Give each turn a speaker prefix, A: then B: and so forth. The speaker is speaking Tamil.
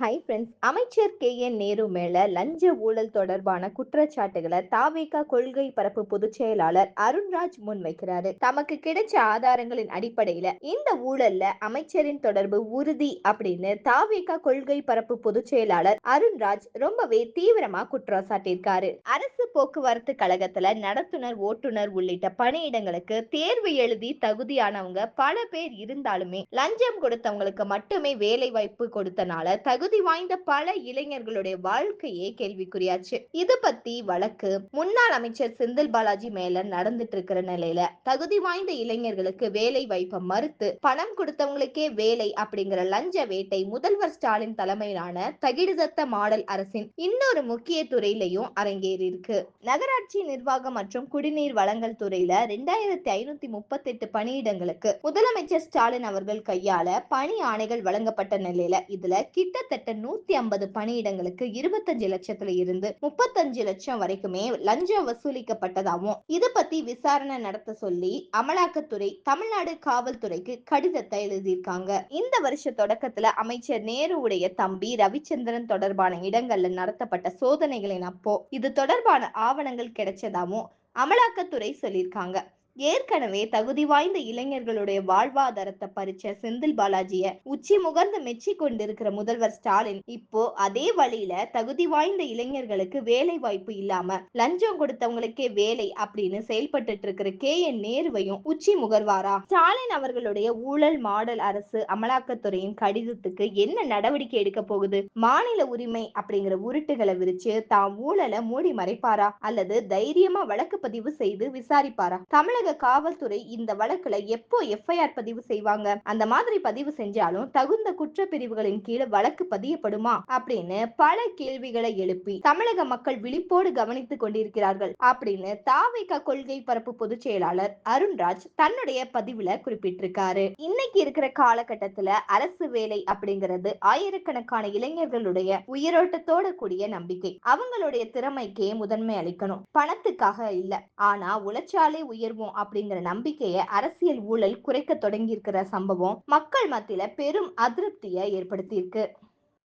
A: ஹை ஃப்ரெண்ட்ஸ் அமைச்சர் கே என் நேரு மேல லஞ்ச ஊழல் தொடர்பான குற்றச்சாட்டுகளை தாவேகா கொள்கை பரப்பு பொதுச் செயலாளர் அருண்ராஜ் முன்வைக்கிறாரு. தமக்கு கிடைச்ச ஆதாரங்களின் அடிப்படையில இந்த ஊழல்ல அமைச்சரின் தொடர்பு உறுதி அப்படின்னு தாவேகா கொள்கை பரப்பு பொதுச் செயலாளர் அருண்ராஜ் ரொம்பவே தீவிரமா குற்றம் சாட்டியிருக்காரு அரசு போக்குவரத்து கழகத்துல நடத்துனர் ஓட்டுநர் உள்ளிட்ட பணியிடங்களுக்கு தேர்வு எழுதி தகுதியானவங்க பல பேர் இருந்தாலுமே லஞ்சம் கொடுத்தவங்களுக்கு மட்டுமே வேலை வாய்ப்பு கொடுத்தனால தகுதி வாய்ந்த பல இளைஞர்களுடைய வாழ்க்கையே கேள்விக்குறியாச்சு. இது பத்தி வழக்கு முன்னாள் அமைச்சர் செந்தில் பாலாஜி மேல நடந்துட்டு இருக்கிற நிலையில தகுதி வாய்ந்த இளைஞர்களுக்கு வேலை வாய்ப்பை மறுத்து பணம் கொடுத்தவங்களுக்கே வேலை அப்படிங்கிற லஞ்ச வேட்டை முதல்வர் ஸ்டாலின் தலைமையிலான தகிடுதத்த மாடல் அரசின் இன்னொரு முக்கிய துறையிலையும் அரங்கேறி இருக்கு நகராட்சி நிர்வாகம் மற்றும் குடிநீர் வழங்கல் துறையில ரெண்டாயிரத்தி ஐநூத்தி முப்பத்தி எட்டு பணியிடங்களுக்கு முதலமைச்சர் ஸ்டாலின் அவர்கள் கையால பணி ஆணைகள் வழங்கப்பட்ட நிலையில இதுல கிட்டத்தட்ட நூத்தி ஐம்பது பணியிடங்களுக்கு இருபத்தஞ்சு லட்சத்துல இருந்து முப்பத்தஞ்சு லட்சம் வரைக்குமே லஞ்சம் வசூலிக்கப்பட்டதாகவும் இது பத்தி விசாரணை நடத்த சொல்லி அமலாக்கத்துறை தமிழ்நாடு காவல்துறைக்கு கடிதத்தை எழுதியிருக்காங்க. இந்த வருஷ தொடக்கத்துல அமைச்சர் நேருவுடைய தம்பி ரவிச்சந்திரன் தொடர்பான இடங்கள்ல நடத்தப்பட்ட சோதனைகளின் அப்போ இது தொடர்பான ஆவணங்கள் கிடைச்சதாவும் அமலாக்கத்துறை சொல்லியிருக்காங்க. ஏற்கனவே தகுதி வாய்ந்த இளைஞர்களுடைய வாழ்வாதாரத்தை பறிச்ச செந்தில் பாலாஜிய உச்சி முகர்ந்து மெச்சி கொண்டிருக்கிற முதல்வர் ஸ்டாலின் இப்போ அதே வழியில தகுதி வாய்ந்த இளைஞர்களுக்கு வேலை வாய்ப்பு இல்லாம லஞ்சம் கொடுத்தவங்களுக்கே வேலை அப்படின்னு செயல்பட்டு இருக்கிற கே என் நேருவையும் உச்சி முகர்வாரா? ஸ்டாலின் அவர்களுடைய ஊழல் மாடல் அரசு அமலாக்கத்துறையின் கடிதத்துக்கு என்ன நடவடிக்கை எடுக்க போகுது? மாநில உரிமை அப்படிங்கிற உருட்டுகளை விரிச்சு தாம் ஊழலை மூடி மறைப்பாரா அல்லது தைரியமா வழக்கு பதிவு செய்து விசாரிப்பாரா? தமிழக காவல்துறை இந்த வழக்குல எப்போ எஃப்ஐஆர் பதிவு செய்வாங்க? அந்த மாதிரி பதிவு செஞ்சாலும் தகுந்த குற்றப்பிரிவுகளின் கீழ் வழக்கு பதியப்படுமா? அப்படின்னு பல கேள்விகளை எழுப்பி தமிழக மக்கள் விழிப்போடு கவனித்துக் கொண்டிருக்கிறார்கள். அப்படின்னு தாவிக கொள்கை பரப்பு பொதுச் செயலாளர் அருண்ராஜ் தன்னுடைய பதிவுல குறிப்பிட்டிருக்காரு. இன்னைக்கு இருக்கிற காலகட்டத்துல அரசு வேலை அப்படிங்கிறது ஆயிரக்கணக்கான இளைஞர்களுடைய உயிரோட்டத்தோட கூடிய நம்பிக்கை. அவங்களுடைய திறமைக்கே முதன்மை அளிக்கணும். பணத்துக்காக இல்ல. ஆனா உழைச்சாலே உயர்வோம். அப்படிங்கிற நம்பிக்கையை அரசியல் ஊழல் குறைக்க தொடங்கி இருக்கிற சம்பவம் மக்கள் மத்தியில பெரும் அதிருப்தியை ஏற்படுத்தியிருக்கு.